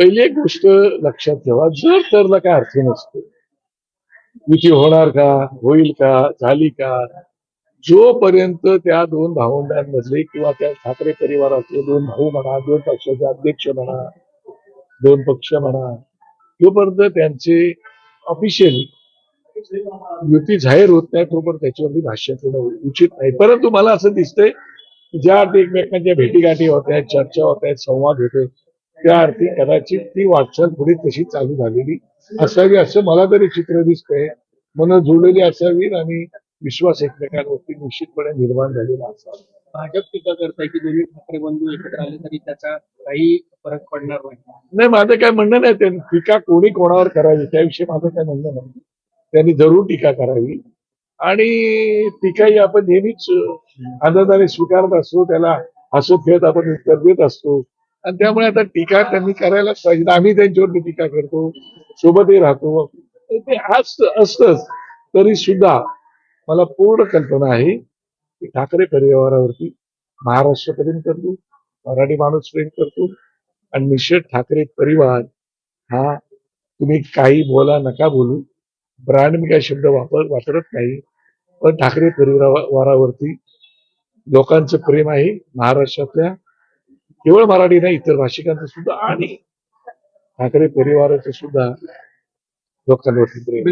पहिली एक गोष्ट लक्षात ठेवा जर तरला काय अर्थ नसतो युती होणार का होईल का झाली का जोपर्यंत त्या दोन भावंडांमधले किंवा त्या ठाकरे परिवारातले दोन भाऊ म्हणा दोन पक्षाचे अध्यक्ष म्हणा दोन पक्ष म्हणा जोपर्यंत त्यांचे ऑफिशियली युती जाहीर होत नाही तोपर्यंत त्याच्यावरती भाष्य करणं उचित नाही. परंतु मला असं दिसतंय ज्या एकमेकांच्या भेटीगाठी होत आहेत चर्चा होत आहेत संवाद होते त्या अर्थी कदाचित ती वाटचाल पुढे तशी चालू झालेली असावी असं मला तरी चित्र दिसतंय. मन जुळलेली असावी आणि विश्वास एकमेकांवरती निश्चितपणे निर्माण झालेला असावा. भाजप टीका करताय की दोन्ही ठाकरे बंधू एकत्र आले तरी त्याचा काही फरक पडणार नाही. नाही माझं काय म्हणणं नाही. त्यांनी टीका कोणी कोणावर करावी त्याविषयी माझं काय म्हणणं नाही. त्यांनी जरूर टीका करावी. आणि टीका ही आपण नेहमीच आनंदाने स्वीकारत असतो. त्याला हसत खेळत आपण उत्तर देत असतो. आणि त्यामुळे आता टीका त्यांनी करायलाच पाहिजे. आम्ही त्यांच्यावरती टीका करतो. सोबतही राहतो. ते असत असतच. तरी सुद्धा मला पूर्ण कल्पना आहे की ठाकरे परिवारावरती महाराष्ट्र प्रेम करतो मराठी माणूस प्रेम करतो. आणि निश्चित ठाकरे परिवार हा तुम्ही काही बोला नका बोलू. ब्रँड मी काही शब्द वापर वापरत नाही. पण ठाकरे परिवारावरती लोकांचं प्रेम आहे. महाराष्ट्रातल्या केवळ मराठी नाही इतर भाषिकांचं सुद्धा आणि ठाकरे परिवाराचं सुद्धा लोकांवरती प्रेम.